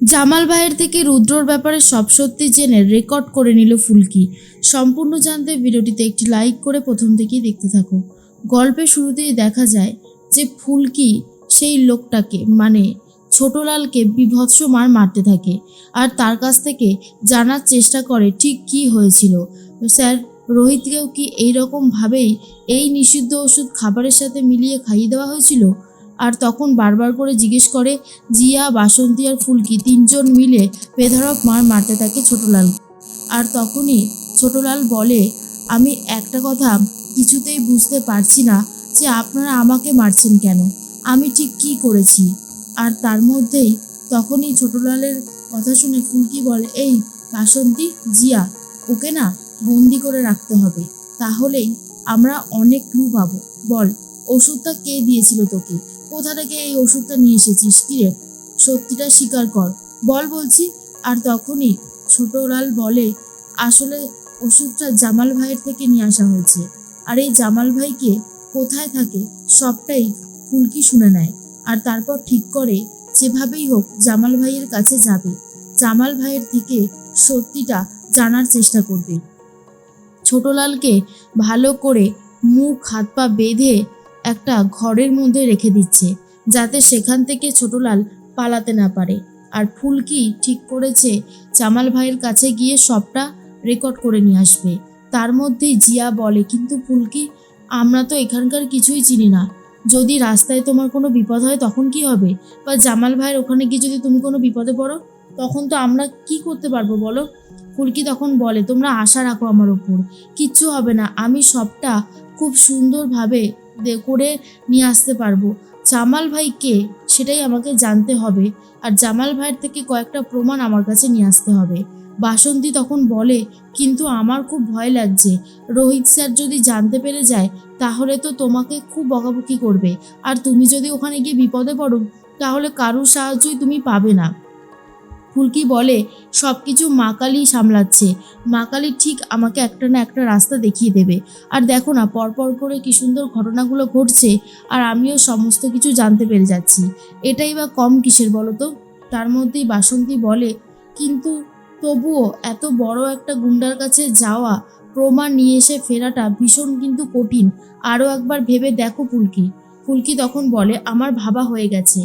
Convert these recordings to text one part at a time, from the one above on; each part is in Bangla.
জামাল ভাইয়ের থেকে রুদ্রর ব্যাপারে সব সত্যি জেনে রেকর্ড করে নিল ফুলকি। সম্পূর্ণ জানতে ভিডিওটিতে একটি লাইক করে প্রথম থেকেই দেখতে থাকো। গল্পের শুরুতেই দেখা যায় যে ফুলকি সেই লোকটাকে মানে ছোটলালকে বিভৎস মার মারতে থাকে আর তার কাছ থেকে জানার চেষ্টা করে ঠিক কী হয়েছিল। স্যার, রোহিতকেও কি এইরকমভাবেই এই নিষিদ্ধ ওষুধ খাবারের সাথে মিলিয়ে খাইয়ে দেওয়া হয়েছিল? আর তখন বারবার করে জিজ্ঞেস করে, জিয়া, বাসন্তী আর ফুলকি তিনজন মিলে বেধড়ক মার মারতে থাকে ছোটলাল। আর তখনই ছোটলাল বলে, আমি একটা কথা কিছুতেই বুঝতে পারছি না যে আপনারা আমাকে মারছেন কেন। আমি ঠিক কি করেছি? আর তার মধ্যেই তখনই ছোটলালের কথা শুনে ফুলকি বলে, এই বাসন্তী, জিয়া, ওকে না বন্দি করে রাখতে হবে। তাহলেই আমরা অনেক ক্লু পাবো। বল, ওষুধটা কে দিয়েছিল তোকে? কোথা থেকে এই ওষুধটা নিয়ে এসেছিস? কিরে সত্যিটা স্বীকার কর। বল বলছি, আর তখনই ছোটলাল বলে, আসলে ওষুধটা জামাল ভাইয়ের থেকে নিয়ে আসা হয়েছে। আর এই জামাল ভাইকে কোথায় থাকে সবটাই ফুলকি শুনে নেয়। আর তারপর ঠিক করে যেভাবেই হোক জামাল ভাইয়ের কাছে যাবে। জামাল ভাইয়ের থেকে সত্যিটা জানার চেষ্টা করবে। ছোটলালকে ভালো করে মুখ, হাত পা বেঁধে একটা ঘরের মধ্যে রেখে দিচ্ছে, যাতে সেখান থেকে ছোটলাল পালাতে না পারে। আর ফুলকি ঠিক করেছে জামাল ভাইয়ের কাছে গিয়ে সবটা রেকর্ড করে নিয়ে আসবে। তার মধ্যেই জিয়া বলে, কিন্তু ফুলকি আমরা তো এখানকার কিছুই চিনি না। যদি রাস্তায় তোমার কোনো বিপদ হয় তখন কি হবে? বা জামাল ভাইয়ের ওখানে গিয়ে যদি তুমি কোনো বিপদে পড়ো, তখন তো আমরা কি করতে পারব বলো? ফুলকি তখন বলে, তোমরা আশা রাখো আমার ওপর। কিচ্ছু হবে না। আমি সবটা খুব সুন্দরভাবে করে নিয়ে আসতে পারব। জামাল ভাই কে সেটাই আমাকে জানতে হবে। আর জামাল ভাইয়ের থেকে কয়েকটা প্রমাণ আমার কাছে নিয়ে আসতে হবে। বাসন্তী তখন বলে, কিন্তু আমার খুব ভয় লাগছে। রোহিত স্যার যদি জানতে পেরে যায়, তাহলে তো তোমাকে খুব বকাবকি করবে। আর তুমি যদি ওখানে গিয়ে বিপদে পড়ো, তাহলে কারোর সাহায্যই তুমি পাবে না। ফুলকি বলে সব কিছু মা কালী সামলাচ্ছে। মা কালী ঠিক আমাকে একটা না একটা রাস্তা দেখিয়ে দেবে। আর দেখো না, পরপর করে কি সুন্দর ঘটনাগুলো ঘটছে আর আমিও সমস্ত কিছু জানতে পেরে যাচ্ছি। এটাই বা কম কিসের বলো তো? তার মধ্যেই বাসন্তী বলে, কিন্তু তবুও এত বড় একটা গুন্ডার কাছে যাওয়া, প্রমাণ নিয়ে এসে ফেরাটা ভীষণ কিন্তু কঠিন। আরও একবার ভেবে দেখো ফুলকি ফুলকি তখন বলে, আমার ভাবা হয়ে গেছে।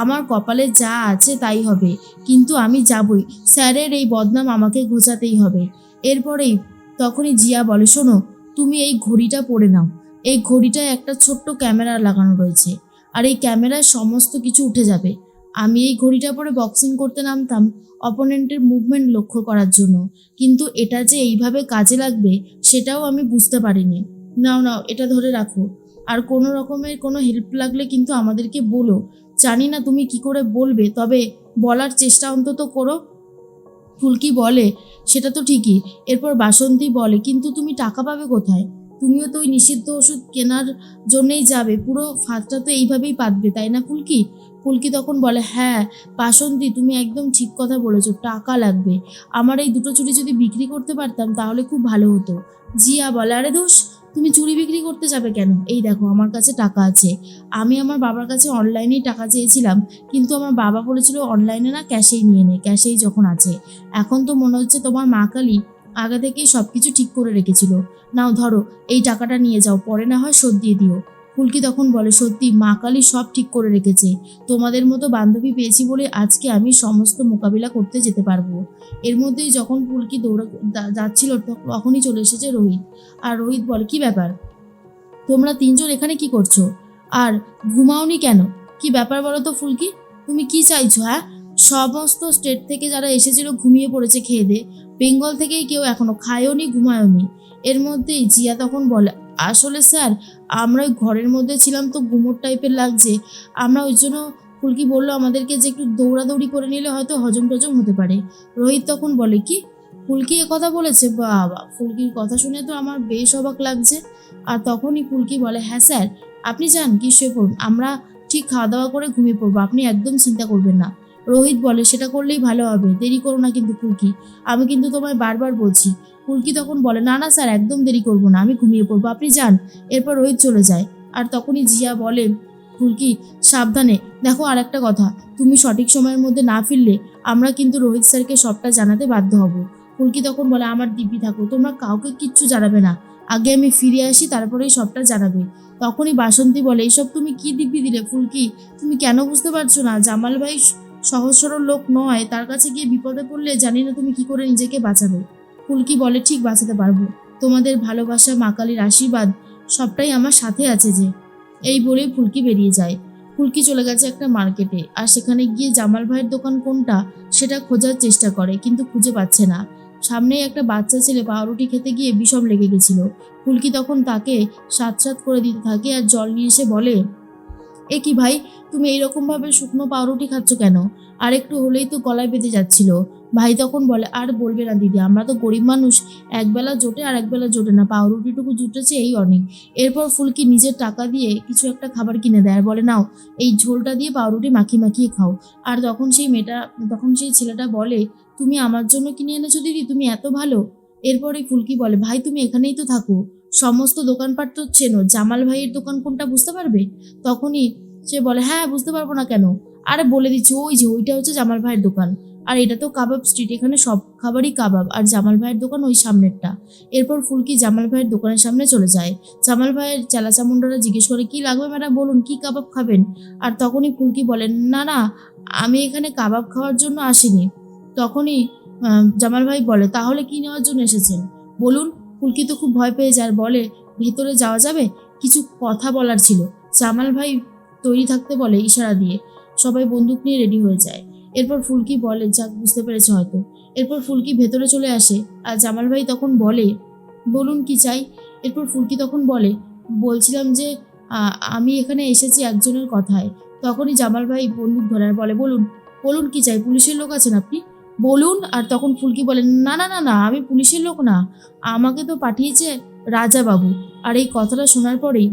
আমার কপালে যা আছে তাই হবে, কিন্তু আমি যাবই। স্যারের এই বদনাম আমাকে ঘোচাতেই হবে। এরপরেই তখনই জিয়া বলে, শোনো, তুমি এই ঘড়িটা পরে নাও। এই ঘড়িটায় একটা ছোট্ট ক্যামেরা লাগানো রয়েছে, আর এই ক্যামেরায় সমস্ত কিছু উঠে যাবে। আমি এই ঘড়িটা পরে বক্সিং করতে নামতাম অপোনেন্টের মুভমেন্ট লক্ষ্য করার জন্য, কিন্তু এটা যে এইভাবে কাজে লাগবে, সেটাও আমি বুঝতে পারিনি। নাও নাও, এটা ধরে রাখো। আর কোনো রকমের কোনো হেল্প লাগলে কিন্তু আমাদেরকে বলো। জানি না তুমি কি করে বলবে, তবে বলার চেষ্টা অন্তত করো। ফুলকি বলে, সেটা তো ঠিকই। এরপর বাসন্তী বলে, কিন্তু তুমি টাকা পাবে কোথায়? তুমিও তো ওই নিষিদ্ধ ওষুধ কেনার জন্যেই যাবে। পুরো ফাঁদটা তো এইভাবেই পাতবে, তাই না ফুলকি? ফুলকি তখন বলে হ্যাঁ বাসন্তী, তুমি একদম ঠিক কথা বলেছ, টাকা লাগবে। আমার এই দুটো চুড়ি যদি বিক্রি করতে পারতাম, তাহলে খুব ভালো হতো। জিয়া বলে, আরে দোষ তুমি চুরি বিক্রি করতে যাবে কেন? এই দেখো, আমার কাছে টাকা আছে। আমি আমার বাবার কাছে অনলাইনেই টাকা চেয়েছিলাম, কিন্তু আমার বাবা বলেছিল অনলাইনে না ক্যাশেই নিয়ে নে ক্যাশেই যখন আছে। এখন তো মনে হচ্ছে তোমার মা কালী আগে থেকেই সব কিছু ঠিক করে রেখেছিল। নাও ধরো, এই টাকাটা নিয়ে যাও, পরে না হয় শোধ দিয়ে দিও। ফুলকি তখন বলে, সত্যি, মা কালী সব ঠিক করে রেখেছে। তোমাদের মতো বান্ধবী পেয়েছি বলে আজকে আমি সমস্ত মোকাবিলা করতে যেতে পারব। এর মধ্যেই যখন ফুলকি দৌড়া যাচ্ছিল তখনই চলে এসেছে রোহিত। আর রোহিত বলে, কি ব্যাপার? তোমরা তিনজন এখানে কি করছ? আর ঘুমাওনি কেন? কি ব্যাপার বলো তো ফুলকি তুমি কি চাইছো হ্যাঁ? সমস্ত স্টেট থেকে যারা এসেছিল ঘুমিয়ে পড়েছে খেয়ে দে। বেঙ্গল থেকেই কেউ এখনও খায়ওনি, ঘুমায়ওনি। এর মধ্যেই জিয়া তখন বলে আসলে স্যার, আমরা ওই ঘরের মধ্যে ছিলাম তো গুমোট টাইপের লাগছে। আমরা ওই জন্য ফুলকি বলল আমাদেরকে যে একটু দৌড়াদৌড়ি করে নিলে হয়তো হজম টজম হতে পারে। রোহিত তখন বলে, কি? ফুলকি এ কথা বলেছে? বাবা, ফুলকির কথা শুনে তো আমার বেশ অবাক লাগছে। আর তখনই ফুলকি বলে হ্যাঁ স্যার, আপনি যান কি শুয়ে পড়ুন। আমরা ঠিক খাওয়া দাওয়া করে ঘুমিয়ে পড়ব। আপনি একদম চিন্তা করবেন না। রোহিত বলে, সেটা করলেই ভালো হবে। দেরি করো না কিন্তু ফুলকি আমি কিন্তু তোমায় বারবার বলছি। ফুলকি তখন বলে, না না স্যার, একদম দেরি করব না। আমি ঘুমিয়ে পড়ব। আপনি যান। এরপর রোহিত চলে যায়। আর তখনই জিয়া বলে ফুলকি সাবধানে। দেখো আর একটা কথা। তুমি সঠিক সময়ের মধ্যে না ফিরলে আমরা কিন্তু রোহিত স্যারকে সবটা জানাতে বাধ্য হব। ফুলকি তখন বলে, আমার দিব্যি থাকো তোমরা কাউকে কিচ্ছু জানাবে না। আগে আমি ফিরে আসি, তারপরেই সবটা জানাবে। তখনই বাসন্তী বলে, এইসব তুমি কি দিব্যি দিলে ফুলকি তুমি কেন বুঝতে পারছ না? জামাল ভাই সহজ সরল লোক নয়, তার কাছে গিয়ে বিপদে পড়লে জানি না তুমি কি করে নিজেকে বাঁচাবে। ফুলকি বলে, ঠিক বাঁচাতে পারব। তোমাদের ভালোবাসা, মা কালীর আশীর্বাদ, সবটাই আমার সাথে আছে যে। এই বলেই ফুলকি বেরিয়ে যায়। ফুলকি চলে গেছে একটা মার্কেটে, আর সেখানে গিয়ে জামাল ভাইয়ের দোকান কোনটা, সেটা খোঁজার চেষ্টা করে, কিন্তু খুঁজে পাচ্ছে না। সামনেই একটা বাচ্চা ছেলে পাউরুটি খেতে গিয়ে বিষম লেগে গেছিল। ফুলকি তখন তাকে সাত সাত করে দিতে থাকে আর জল নিয়ে এসে বলে এ কি ভাই, তুমি এইরকমভাবে শুকনো পাউরুটি খাচ্ছ কেন? আর একটু হলেই তো গলায় বেঁধে যাচ্ছিল। ভাই তখন বলে, আর বলবে না দিদি, আমরা তো গরিব মানুষ একবেলা জোটে আর একবেলা জোটে না, পাউরুটিটুকু জুটেছে এই অনেক। এরপর ফুলকি নিজের টাকা দিয়ে কিছু একটা খাবার কিনে দেয় আর বলে, নাও, এই ঝোলটা দিয়ে পাউরুটি মাখিয়ে মাখিয়ে খাও। আর তখন সেই মেয়েটা, তখন সেই ছেলেটা বলে, তুমি আমার জন্য কিনে এনেছো দিদি? তুমি এত ভালো? এরপরে ফুলকি বলে, ভাই, তুমি এখানেই তো থাকো। সমস্ত দোকানপাট তো চেনো। জামাল ভাইয়ের দোকান কোনটা বুঝতে পারবে? তখনই সে বলে হ্যাঁ বুঝতে পারব না কেন। আরে বলে দিচ্ছি, ওই যে, ওইটা হচ্ছে জামাল ভাইয়ের দোকান। আর এটা তো কাবাব স্ট্রিট এখানে সব খাবারই কাবাব। আর জামাল ভাইয়ের দোকান ওই সামনেরটা। এরপর ফুলকি জামাল ভাইয়ের দোকানের সামনে চলে যায়। জামাল ভাইয়ের চেলা চামুন্ডারা জিজ্ঞেস করে, কি লাগবে ম্যাডাম? বলুন, কি কাবাব খাবেন? আর তখনই ফুলকি বলেন না না, আমি এখানে কাবাব খাওয়ার জন্য আসিনি। তখনই জামাল ভাই বলে, তাহলে কি নেওয়ার জন্য এসেছেন? বলুন ফুলকি তো খুব ভয় পেয়ে যায় বলে, ভেতরে যাওয়া যাবে? কিছু কথা বলার ছিল। জামাল ভাই তৈরি থাকতে বলে ইশারা দিয়ে। সবাই বন্দুক নিয়ে রেডি হয়ে যায়। এরপর ফুলকি বলে, যাক, বুঝতে পেরেছে হয়তো। এরপর ফুলকি ভেতরে চলে আসে, আর জামাল ভাই তখন বলে, বলুন কি চাই? এরপর ফুলকি তখন বলে, বলছিলাম যে আমি এখানে এসেছি একজনের কথায়। তখনই জামাল ভাই বন্দুক ধরে আর বলে, বলুন বলুন কি চাই? পুলিশের লোক আছেন আপনি? বলুন, আর তখন ফুলকি বলেন না না না না, আমি পুলিশের লোক না। আমাকে তো পাঠিয়েছে রাজাবাবু। আর এই কথাটা শোনার পরেই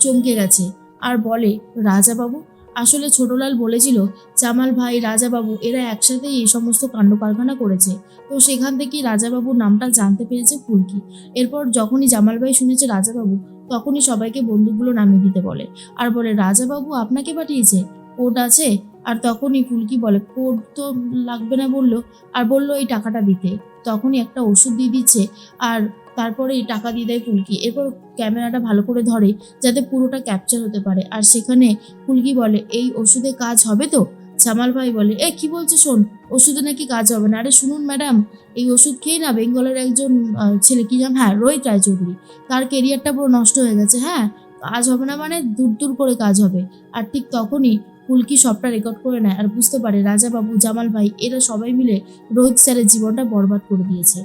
চমকে গেছে আর বলে, রাজাবাবু, আসলে ছোটলাল বলেছিল, জামাল ভাই, রাজাবাবু, এরা একসাথেই এই সমস্ত কাণ্ড কারখানা করেছে। তো সেখান থেকেই রাজাবাবুর নামটা জানতে পেরেছে ফুলকি। এরপর যখনই জামাল ভাই শুনেছে রাজাবাবু, তখনই সবাইকে বন্দুকগুলো নামিয়ে দিতে বলে। আর বলে, রাজাবাবু, আপনাকে পাঠিয়েছে? কোর্ট আছে? আর তখনই ফুলকি বলে কোর্ট তো লাগবে না, বলল। আর বলল, এই টাকাটা দিতে। তখনই একটা ওষুধ দিয়ে দিচ্ছে আর তারপরে এই টাকা দিয়ে দেয় ফুলকি। এরপর ক্যামেরাটা ভালো করে ধরে যাতে পুরোটা ক্যাপচার হতে পারে। আর সেখানে ফুলকি বলে, এই ওষুধে কাজ হবে তো? জামাল ভাই বলে, এ, কি বলছে শোন, ওষুধে নাকি কাজ হবে না? আরে, শুনুন ম্যাডাম, এই ওষুধ খেয়ে না বেঙ্গলের একজন ছেলে কি নাম? হ্যাঁ রোহিত রায়চৌধুরী। তার কেরিয়ারটা পুরো নষ্ট হয়ে গেছে। হ্যাঁ কাজ হবে না মানে দূর দূর করে কাজ হবে। আর ঠিক তখনই ফুলকি সবটা রেকর্ড করে নেয়। আর বুঝতে পারে রাজাবাবু জামাল ভাই এরা সবাই মিলে রোহিত স্যারের জীবনটা বরবাদ করে দিয়েছে।